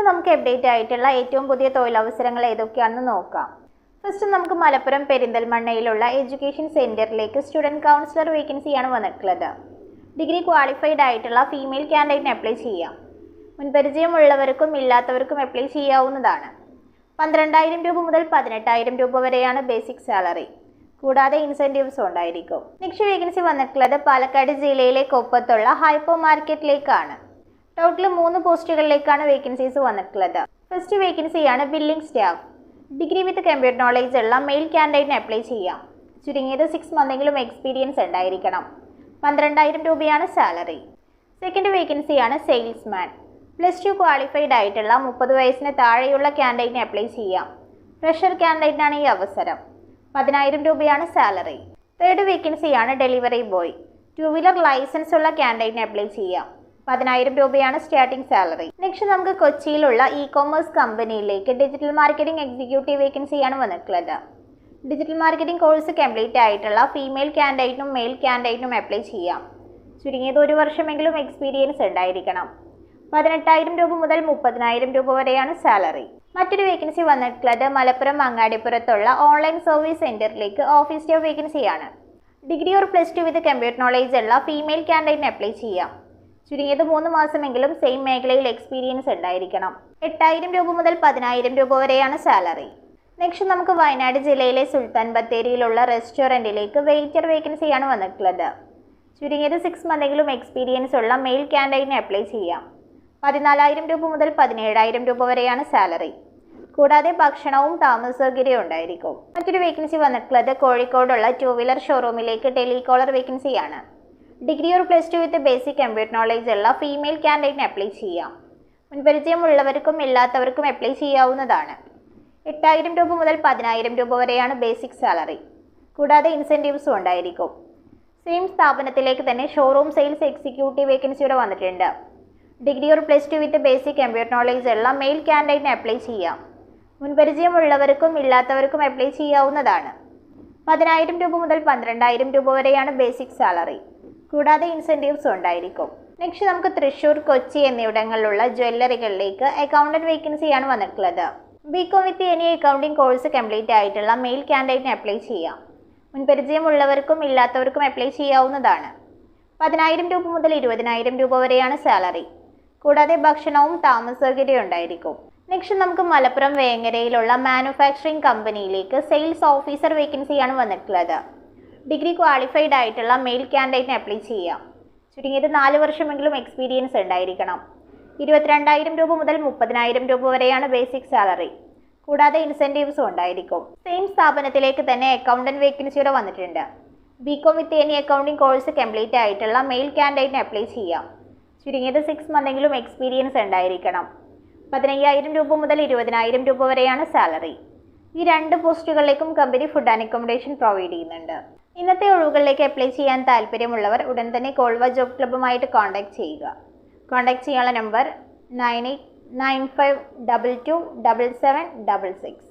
ഇന്ന് നമുക്ക് അപ്ഡേറ്റ് ആയിട്ടുള്ള ഏറ്റവും പുതിയ തൊഴിലവസരങ്ങൾ ഏതൊക്കെയാണെന്ന് നോക്കാം. ഫസ്റ്റ് നമുക്ക് മലപ്പുറം പെരിന്തൽമണ്ണയിലുള്ള എഡ്യൂക്കേഷൻ സെന്ററിലേക്ക് സ്റ്റുഡന്റ് കൗൺസിലർ വേക്കൻസിയാണ് വന്നിട്ടുള്ളത്. ഡിഗ്രി ക്വാളിഫൈഡ് ആയിട്ടുള്ള ഫീമെയിൽ ക്യാൻഡിഡേറ്റിന് അപ്ലൈ ചെയ്യാം. മുൻപരിചയമുള്ളവർക്കും ഇല്ലാത്തവർക്കും അപ്ലൈ ചെയ്യാവുന്നതാണ്. പന്ത്രണ്ടായിരം രൂപ മുതൽ പതിനെട്ടായിരം രൂപ വരെയാണ് ബേസിക് സാലറി കൂടാതെ ഇൻസെന്റീവ്സും ഉണ്ടായിരിക്കും. നെക്സ്റ്റ് വേക്കൻസി വന്നിട്ടുള്ളത് പാലക്കാട് ജില്ലയിലെ കൊപ്പത്തുള്ള ഹൈപ്പോ മാർക്കറ്റിലേക്കാണ് ടോട്ടൽ മൂന്ന് പോസ്റ്റുകളിലേക്കാണ് വേക്കൻസീസ് വന്നിട്ടുള്ളത്. ഫസ്റ്റ് വേക്കൻസിയാണ് billing staff degree with computer knowledge ഉള്ള മെയിൽ ക്യാൻഡിഡേറ്റിന് അപ്ലൈ ചെയ്യാം. ചുരുങ്ങിയത് സിക്സ് മന്തെങ്കിലും എക്സ്പീരിയൻസ് ഉണ്ടായിരിക്കണം. പന്ത്രണ്ടായിരം രൂപയാണ് സാലറി സെക്കൻഡ് വേക്കൻസിയാണ് സെയിൽസ്മാൻ പ്ലസ് ടു ക്വാളിഫൈഡ് ആയിട്ടുള്ള മുപ്പത് വയസ്സിന് താഴെയുള്ള ക്യാൻഡിഡേറ്റിന് അപ്ലൈ ചെയ്യാം. ഫ്രഷർ ക്യാൻഡിഡേറ്റിനാണ് ഈ അവസരം. പതിനായിരം രൂപയാണ് സാലറി തേർഡ് വേക്കൻസിയാണ് delivery boy two wheeler licence ഉള്ള ക്യാൻഡിഡേറ്റിന് അപ്ലൈ ചെയ്യാം. പതിനായിരം രൂപയാണ് സ്റ്റാർട്ടിംഗ് സാലറി നെക്സ്റ്റ് നമുക്ക് കൊച്ചിയിലുള്ള ഇ കോമേഴ്സ് കമ്പനിയിലേക്ക് ഡിജിറ്റൽ മാർക്കറ്റിംഗ് എക്സിക്യൂട്ടീവ് വേക്കൻസിയാണ് വന്നിട്ടുള്ളത്. ഡിജിറ്റൽ മാർക്കറ്റിംഗ് കോഴ്സ് കംപ്ലീറ്റ് ആയിട്ടുള്ള ഫീമെയിൽ ക്യാൻഡിഡേറ്റിനും മെയിൽ ക്യാൻഡിഡേറ്റിനും അപ്ലൈ ചെയ്യാം. ചുരുങ്ങിയത് ഒരു വർഷമെങ്കിലും എക്സ്പീരിയൻസ് ഉണ്ടായിരിക്കണം. പതിനെട്ടായിരം രൂപ മുതൽ മുപ്പതിനായിരം രൂപ വരെയാണ് സാലറി മറ്റൊരു വേക്കൻസി വന്നിട്ടുള്ളത് മലപ്പുറം അങ്ങാടിപ്പുറത്തുള്ള ഓൺലൈൻ സർവീസ് സെന്ററിലേക്ക് ഓഫീസ് ഡേ വേക്കൻസിയാണ് degree or plus two with computer knowledge ഉള്ള ഫീമെയിൽ ക്യാൻഡിഡേറ്റിന് അപ്ലൈ ചെയ്യാം. ചുരുങ്ങിയത് മൂന്ന് മാസമെങ്കിലും സെയിം മേഖലയിൽ എക്സ്പീരിയൻസ് ഉണ്ടായിരിക്കണം. എട്ടായിരം രൂപ മുതൽ പതിനായിരം രൂപ വരെയാണ് സാലറി നെക്സ്റ്റ് നമുക്ക് വയനാട് ജില്ലയിലെ സുൽത്താൻ ബത്തേരിയിലുള്ള റെസ്റ്റോറന്റിലേക്ക് വെയിറ്റർ വേക്കൻസിയാണ് വന്നിട്ടുള്ളത്. ചുരുങ്ങിയത് സിക്സ് മന്തെങ്കിലും എക്സ്പീരിയൻസ് ഉള്ള മെയിൽ ക്യാൻഡിഡേറ്റിന് അപ്ലൈ ചെയ്യാം. പതിനാലായിരം രൂപ മുതൽ പതിനേഴായിരം രൂപ വരെയാണ് സാലറി കൂടാതെ ഭക്ഷണവും താമസ സൗകര്യവും ഉണ്ടായിരിക്കും. മറ്റൊരു വേക്കൻസി വന്നിട്ടുള്ളത് കോഴിക്കോടുള്ള ടൂ വീലർ ഷോറൂമിലേക്ക് ടെലികോളർ വേക്കൻസിയാണ് degree or plus two with basic computer knowledge ഉള്ള ഫീമെയിൽ ക്യാൻഡിഡേറ്റിന് അപ്ലൈ ചെയ്യാം. മുൻപരിചയമുള്ളവർക്കും ഇല്ലാത്തവർക്കും അപ്ലൈ ചെയ്യാവുന്നതാണ്. എട്ടായിരം രൂപ മുതൽ പതിനായിരം രൂപ വരെയാണ് ബേസിക് സാലറി കൂടാതെ ഇൻസെന്റീവ്സും ഉണ്ടായിരിക്കും. സെയിം സ്ഥാപനത്തിലേക്ക് തന്നെ ഷോറൂം സെയിൽസ് എക്സിക്യൂട്ടീവ് വേക്കൻസി ഇവിടെ വന്നിട്ടുണ്ട്. ഡിഗ്രി ഒരു plus two with basic computer knowledge ഉള്ള മെയിൽ ക്യാൻഡിഡേറ്റിന് അപ്ലൈ ചെയ്യാം. മുൻപരിചയമുള്ളവർക്കും ഇല്ലാത്തവർക്കും അപ്ലൈ ചെയ്യാവുന്നതാണ്. പതിനായിരം രൂപ മുതൽ പന്ത്രണ്ടായിരം രൂപ വരെയാണ് ബേസിക് സാലറി കൂടാതെ ഇൻസെന്റീവ്സും ഉണ്ടായിരിക്കും. നെക്സ്റ്റ് നമുക്ക് തൃശ്ശൂർ കൊച്ചി എന്നിവിടങ്ങളിലുള്ള ജ്വല്ലറികളിലേക്ക് അക്കൗണ്ടന്റ് വേക്കൻസിയാണ് വന്നിട്ടുള്ളത്. BCom with any accounting course complete ആയിട്ടുള്ള മെയിൽ ക്യാൻഡിഡേറ്റിന് അപ്ലൈ ചെയ്യാം. മുൻപരിചയമുള്ളവർക്കും ഇല്ലാത്തവർക്കും അപ്ലൈ ചെയ്യാവുന്നതാണ്. പതിനായിരം രൂപ മുതൽ ഇരുപതിനായിരം രൂപ വരെയാണ് സാലറി കൂടാതെ ഭക്ഷണവും താമസ സൗകര്യവും ഉണ്ടായിരിക്കും. നെക്സ്റ്റ് നമുക്ക് മലപ്പുറം വേങ്ങരയിലുള്ള മാനുഫാക്ചറിംഗ് കമ്പനിയിലേക്ക് സെയിൽസ് ഓഫീസർ വേക്കൻസിയാണ് വന്നിട്ടുള്ളത്. ഡിഗ്രി ക്വാളിഫൈഡ് ആയിട്ടുള്ള മെയിൽ ക്യാൻഡിഡേറ്റിന് അപ്ലൈ ചെയ്യാം. ചുരുങ്ങിയത് നാല് വർഷമെങ്കിലും എക്സ്പീരിയൻസ് ഉണ്ടായിരിക്കണം. ഇരുപത്തിരണ്ടായിരം രൂപ മുതൽ മുപ്പതിനായിരം രൂപ വരെയാണ് ബേസിക് സാലറി കൂടാതെ ഇൻസെന്റീവ്സും ഉണ്ടായിരിക്കും. സെയിം സ്ഥാപനത്തിലേക്ക് തന്നെ അക്കൗണ്ടന്റ് വേക്കൻസിയുടെ വന്നിട്ടുണ്ട്. BCom with any accounting course complete ആയിട്ടുള്ള മെയിൽ ക്യാൻഡിഡേറ്റിന് അപ്ലൈ ചെയ്യാം. ചുരുങ്ങിയത് സിക്സ് മന്തെങ്കിലും എക്സ്പീരിയൻസ് ഉണ്ടായിരിക്കണം. പതിനയ്യായിരം രൂപ മുതൽ ഇരുപതിനായിരം രൂപ വരെയാണ് സാലറി ഈ രണ്ട് പോസ്റ്റുകളിലേക്കും company food and accommodation provide ചെയ്യുന്നുണ്ട്. ഇന്നത്തെ ഒഴിവുകളിലേക്ക് അപ്ലൈ ചെയ്യാൻ താല്പര്യമുള്ളവർ ഉടൻ തന്നെ കോൾവ ജോബ് ക്ലബ്ബുമായിട്ട് കോൺടാക്ട് ചെയ്യുക. കോൺടാക്ട് ചെയ്യാനുള്ള number nine eight nine five double two double seven double six